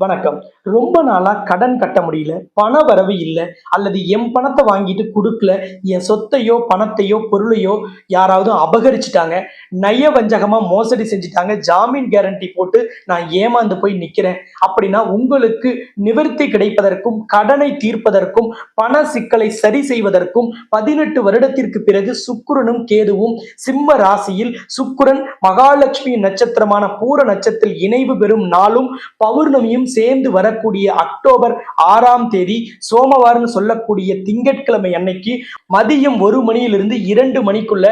வணக்கம். ரொம்ப நாளா கடன் கட்ட முடியல பண வரவு இல்லை அல்லது என் பணத்தை வாங்கிட்டு கொடுக்கல என் சொத்தையோ பணத்தையோ பொருளையோ யாராவது அபகரிச்சிட்டாங்க நய வஞ்சகமா மோசடி செஞ்சுட்டாங்க ஜாமீன் கேரண்டி போட்டு நான் ஏமாந்து போய் நிக்கிறேன். அப்படின்னா உங்களுக்கு நிவர்த்தி கிடைப்பதற்கும் கடனை தீர்ப்பதற்கும் பண சிக்கலை சரி செய்வதற்கும் பதினெட்டு வருடத்திற்கு பிறகு சுக்குரனும் கேதுவும் சிம்ம ராசியில் சுக்குரன் மகாலட்சுமி நட்சத்திரமான பூர நட்சத்திரத்தில் இணைவு பெறும் நாளும் பௌர்ணமியும் சேர்ந்து வரக்கூடிய அக்டோபர் ஆறாம் தேதி சோமவாரம் சொல்லக்கூடிய திங்கட்கிழமை அன்னைக்கு மதியம் ஒரு மணியிலிருந்து இரண்டு மணிக்குள்ள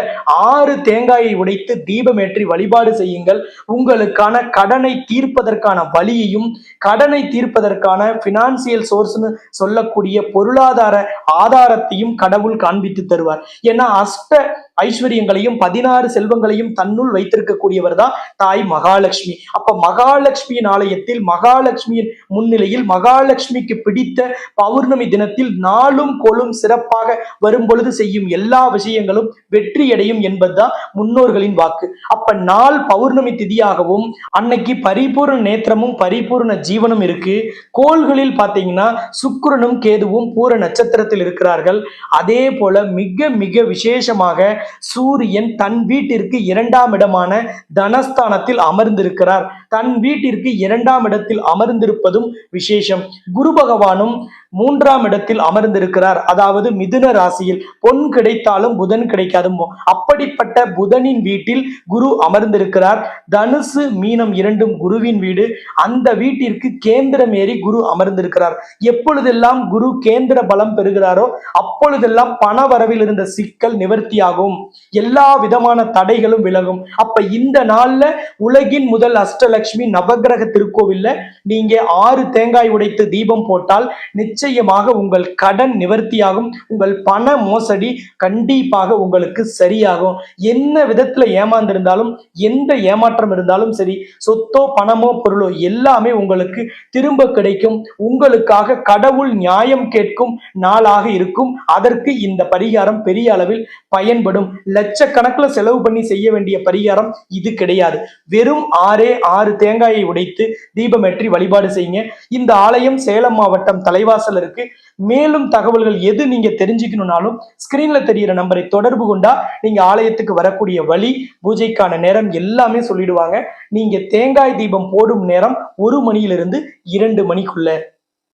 ஆறு தேங்காயை உடைத்து தீபமேற்றி வழிபாடு செய்யுங்கள். உங்களுக்கான கடனை தீர்ப்பதற்கான வழியையும் கடனை தீர்ப்பதற்கான பினான்சியல் சோர்ஸ்னு சொல்லக்கூடிய பொருளாதார ஆதாரத்தையும் கடவுள் காண்பித்து தருவார். ஏன்னா அஷ்ட ஐஸ்வர்யங்களையும் பதினாறு செல்வங்களையும் தன்னுள் வைத்திருக்கக்கூடியவர் தான் தாய் மகாலட்சுமி. அப்ப மகாலட்சுமியின் ஆலயத்தில் மகாலட்சுமி மகாலட்சுமியின் முன்னிலையில் மகாலட்சுமிக்கு பிடித்த பௌர்ணமி தினத்தில் நாளும் கொளும் சிறப்பாக வரும் பொழுது செய்யும் எல்லா விஷயங்களும் வெற்றியடையும் என்பதுதான் முன்னோர்களின் வாக்கு. அப்ப நாள் பௌர்ணமி திதியாகவும் அன்னைக்கு பரிபூர்ண நேத்திரமும் பரிபூர்ண ஜீவனும் இருக்கு. கோள்களில் பார்த்தீங்கன்னா சுக்கரனும் கேதுவும் பூர நட்சத்திரத்தில் இருக்கிறார்கள். அதே போல மிக மிக விசேஷமாக சூரியன் தன் வீட்டிற்கு இரண்டாம் இடமான தனஸ்தானத்தில் அமர்ந்திருக்கிறார். தன் வீட்டிற்கு இரண்டாம் இடத்தில் அமர்ந்திருப்பதும் விசேஷம். குரு பகவானும் மூன்றாம் இடத்தில் அமர்ந்திருக்கிறார். அதாவது மிதுன ராசியில் பொன் கிடைத்தாலும் புதன் கிடைக்காதும். அப்படிப்பட்ட புதனின் வீட்டில் குரு அமர்ந்திருக்கிறார். தனுசு மீனம் இரண்டும் குருவின் வீடு. அந்த வீட்டிற்கு கேந்திரம் ஏறி குரு அமர்ந்திருக்கிறார். எப்பொழுதெல்லாம் குரு கேந்திர பலம் பெறுகிறாரோ அப்பொழுதெல்லாம் பண வரவில் இருந்த சிக்கல் நிவர்த்தியாகும். எல்லா விதமான தடைகளும் விலகும். அப்ப இந்த நாள்ல உலகின் முதல் அஷ்டலட்சுமி நவகிரக திருக்கோவில்ல நீங்க ஆறு தேங்காய் உடைத்து தீபம் போட்டால் நிச்சயமாக உங்கள் கடன் நிவர்த்தியாகும் உங்கள் பண மோசடி கண்டிப்பாக உங்களுக்கு சரியாகும். என்ன விதத்துல ஏமாந்திருந்தாலும் எந்த ஏமாற்றம் இருந்தாலும் சரி சொத்தோ பணமோ பொருளோ எல்லாமே உங்களுக்கு திரும்ப கிடைக்கும். உங்களுக்காக கடவுள் நியாயம் கேட்கும் நாளாக இருக்கும். அதற்கு இந்த பரிகாரம் பெரிய அளவில் பயன்படும். லட்சக்கணக்கில் செலவு பண்ணி செய்ய வேண்டிய பரிகாரம் இது கிடையாது. வெறும் ஆறே ஆறு தேங்காயை உடைத்து தீபமேற்றி வழிபாடு செய்யுங்க. இந்த ஆலயம் சேலம் மாவட்டம் தலைவாசல் இருக்கு. மேலும் தகவல்கள் எது நீங்க தெரிஞ்சுக்கணும்னாலும் ஸ்கிரீன்ல தெரியிற நம்பரை தொடர்பு கொண்டா நீங்க ஆலயத்துக்கு வரக்கூடிய வழி பூஜைக்கான நேரம் எல்லாமே சொல்லிடுவாங்க. நீங்க தேங்காய் தீபம் போடும் நேரம் ஒரு மணியிலிருந்து இரண்டு மணிக்குள்ள.